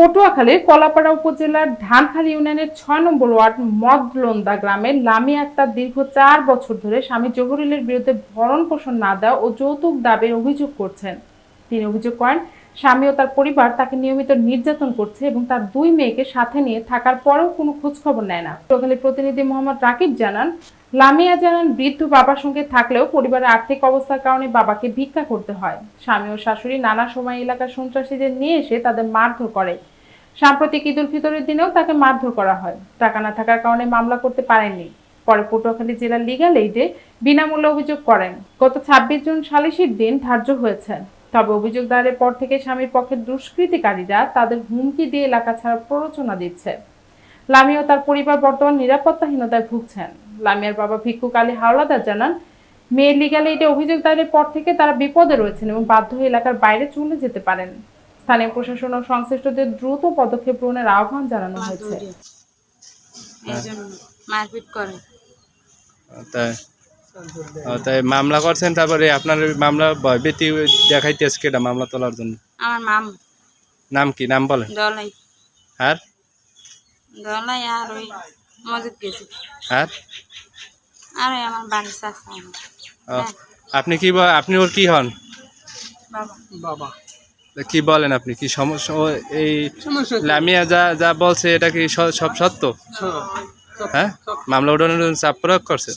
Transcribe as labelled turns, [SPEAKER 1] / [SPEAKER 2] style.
[SPEAKER 1] পটুয়াখালীর কলাপাড়া উপজেলার ধানখালী ইউনিয়নের ছয় নম্বর ওয়ার্ড মদলন্দা গ্রামের লামি আক্তার দীর্ঘ চার বছর ধরে স্বামী জহুরুলের বিরুদ্ধে ভরণ পোষণ না দেওয়া ও যৌতুক দাবির অভিযোগ করছেন। তিনি অভিযোগ করেন, স্বামী ও তার পরিবার তাকে নিয়মিত নির্যাতন করছে এবং তার দুই মেয়েকে সাথে নিয়ে থাকার পরেও কোনো খোঁজখবর নেয় না। পটুয়াখালীর প্রতিনিধি মোহাম্মদ রাকিব জানান লামিয়া জানান বৃদ্ধ বাবার সঙ্গে থাকলেও পরিবারের আর্থিক অবস্থার কারণে বাবাকে ভিক্ষা করতে হয়। স্বামী ও শাশুড়ি নানা সময় এলাকার সন্ত্রাসীদের নিয়ে এসে তাদের মারধর করে। সাম্প্রতিক ঈদুল ফিতরের দিনেও তাকে মারধর করা হয়। টাকা না থাকার কারণে মামলা করতে পারেননি। পরে পটুয়াখালী জেলার লিগাল এইডে বিনামূল্যে অভিযোগ করেন। গত ছাব্বিশ জুন সালিসির দিন ধার্য হয়েছে। তবে অভিযোগ দায়েরের পর থেকে স্বামীর পক্ষে দুষ্কৃতিকারীরা তাদের হুমকি দিয়ে এলাকা ছাড়া প্ররোচনা দিচ্ছে। লামি ও তার পরিবার বর্তমান নিরাপত্তাহীনতায় ভুগছেন। লামিয়ার বাবা ভিক্ষুক আলী হাওলাদার জানান মেয়ের লিগাল এইডে অভিযোগ দায়েরের পর থেকে তারা বিপদে রয়েছেন এবং বাধ্য হয়ে এলাকার বাইরে চলে যেতে পারেন। স্থানীয় প্রশাসন ও সংশ্লিষ্টদের দ্রুত পদক্ষেপ গ্রহণের আহ্বান জানানো হয়েছে।
[SPEAKER 2] মারপিট করে।
[SPEAKER 3] তাই? তাই মামলা করছেন তারপরে আপনার মামলা ভয়ভীতি দেখাইতেছে কেটা মামলা তোলার জন্য?
[SPEAKER 2] আমার মাম।
[SPEAKER 3] নাম কি? নাম বলেন।
[SPEAKER 2] দলাই।
[SPEAKER 3] আর?
[SPEAKER 2] দলাই আর ওই মসজিদ গেছি।
[SPEAKER 3] আর
[SPEAKER 2] আরে আমার বাড়ির
[SPEAKER 3] আপনি কি আপনি ওর কি হন?
[SPEAKER 2] বাবা।
[SPEAKER 3] তা কি বলেন আপনি? কি সমস্যা? ও এই লামিয়া যা যা বলছে এটা কি সব সত্য? হ্যাঁ? মামলা উঠানোর জন্য চাপ প্রয়োগ করছে?